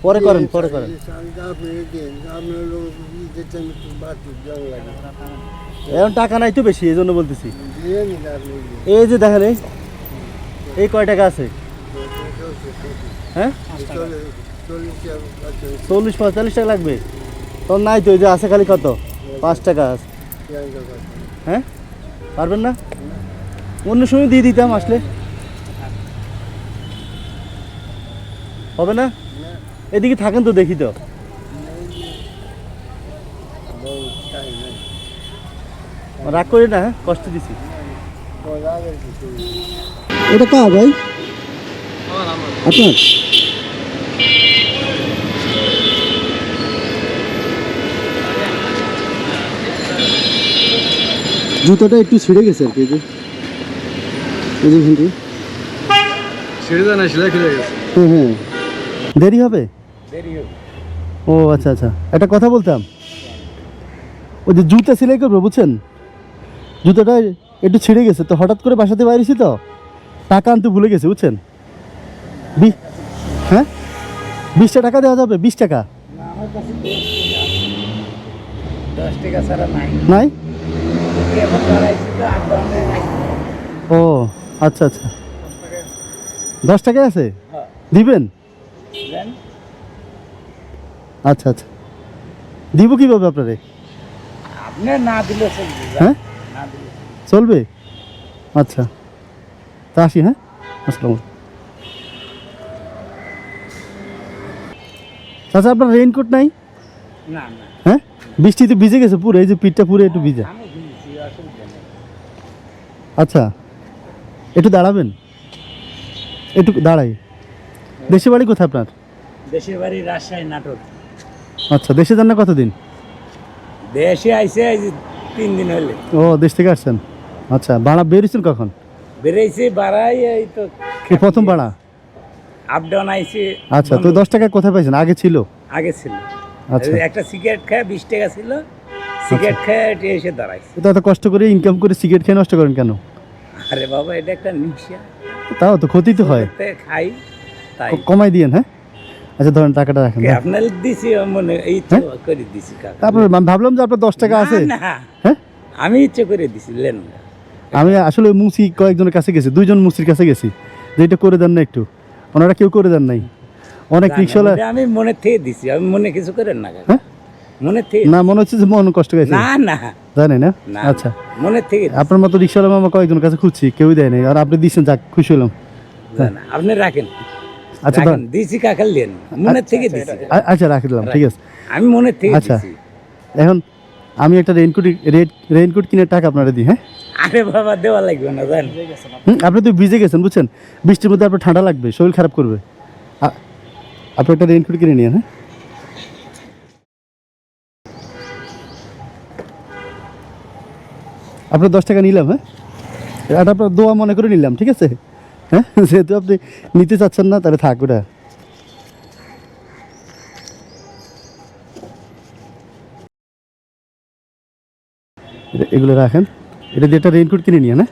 পরে করেন পরে করেন। এখন টাকা নাই তো বেশি এই জন্য বলতেছি এই যে দেখেন এই এই কয় টাকা আছে? হ্যাঁ? চল্লিশ পঁয়তাল্লিশ টাকা লাগবে। তখন নাই তো এই যে আছে খালি কত? পাঁচ টাকা আছে। হ্যাঁ? পারবেন না? অন্য সময় দিয়ে দিতাম আসলে। হবে না এদিকে থাকেন তো দেখি তো। রাগ করি না হ্যাঁ? কষ্ট দিছি। এটা কা ভাই? আপনার? জুতোটা একটু ছিঁড়ে গেছে আর কি যে। এই যে না সিলাই গেছে। হ্যাঁ হ্যাঁ। দেরি হবে? ও আচ্ছা আচ্ছা। একটা কথা বলতাম। ওই যে জুতা সেলাই করব বুঝছেন? জুতোটা একটু ছিঁড়ে গেছে তো হঠাৎ করে বাসাতে বাইরেছি তো। টাকা আনতে ভুলে গেছে বুঝছেন? বি হ্যাঁ? বিশটা টাকা দেওয়া যাবে বিশ টাকা। নাই। ও আচ্ছা আচ্ছা। দশ টাকা আছে? দিবেন? দেন। আচ্ছা আচ্ছা। দিব কীভাবে আপনারে? আপনি না দিলে চলবে হ্যাঁ? না দিলে চলবে। আচ্ছা। তা আসি হ্যাঁ? আসসালাম আচ্ছা আপনার রেইনকোট নাই? না না। হ্যাঁ? বৃষ্টিতে ভিজে গেছে পুরো এই যে পিঠটা পুরো একটু ভিজে। আচ্ছা। একটু দাঁড়াবেন? একটু দাঁড়াই। দেশের বাড়ি কোথায় আপনার? দেশের বাড়ি রাজশাহী নাটোর। আচ্ছা দেশে যান না কতদিন? দেশে আইসে তিন দিন হলে ও দেশ থেকে আসছেন? আচ্ছা ভাড়া বেরিয়েছেন কখন? বেড়েছি বাড়াই এই তো এই প্রথম ভাড়া? আপ ডাউন আইসি আচ্ছা তো দশ টাকা কোথায় পাইছেন? আগে ছিল? আগে ছিল। আচ্ছা। একটা সিগারেট খায় বিশ টাকা ছিল সিগারেট খায় এটা এসে দাঁড়াইছে। তো এত কষ্ট করে ইনকাম করে সিগারেট খেয়ে নষ্ট করেন কেন? আরে বাবা এটা একটা নিশা তাও তো ক্ষতি তো হয়। খাই তাই। কমাই দিয়েন হ্যাঁ? আচ্ছা ধরেন টাকাটা রাখেন আপনার দিছি মনে এই তো করে দিছি কাকা। তারপরে আমি ভাবলাম যে আপনার দশ টাকা আছে। হ্যাঁ? আমি ইচ্ছে করে দিছি লেন আমি আসলে মুসি কয়েকজনের কাছে গেছি দুইজন মুসির কাছে গেছি যে এটা করে দেন না একটু। ওনারা কেউ করে দেন নাই। অনেক রিক্সাওয়ালা আমি মনে থেকে দিছি আমি মনে কিছু করেন না কাকা। হ্যাঁ? মনে থেকে না মনে হচ্ছে যে মন কষ্ট গেছে না না। জানেন না? আচ্ছা। মনে থেকে আপনার মতো রিক্সাওয়ালা মামা কয়েকজনের কাছে খুঁজছি কেউই দেয় নাই। আর আপনি দিচ্ছেন যাক খুশি হলাম। আপনি রাখেন। আচ্ছা রাখেন, দিছি কাকার লেন থেকে দিছি। আচ্ছা রাখি ঠিক আছে। আমি থেকে আচ্ছা। এখন আমি একটা রেইনকোট রেইনকোট কিনে টাকা আপনারা দিই হ্যাঁ? আরে বাবা দেওয়া লাগবে না জান। আপনি তো ভিজে গেছেন বুঝছেন? বৃষ্টির মধ্যে আপনার ঠান্ডা লাগবে শরীর খারাপ করবে। আপনি একটা রেইনকোট কিনে নিন হ্যাঁ? আপনার দশ টাকা নিলাম হ্যাঁ? এটা আপনার দোয়া মনে করে নিলাম ঠিক আছে? হ্যাঁ? যেহেতু আপনি নিতে চাচ্ছেন না, তাহলে থাক এগুলো রাখেন। এটা দিয়ে একটা রেইনকোট কিনে নিয়ে হ্যাঁ?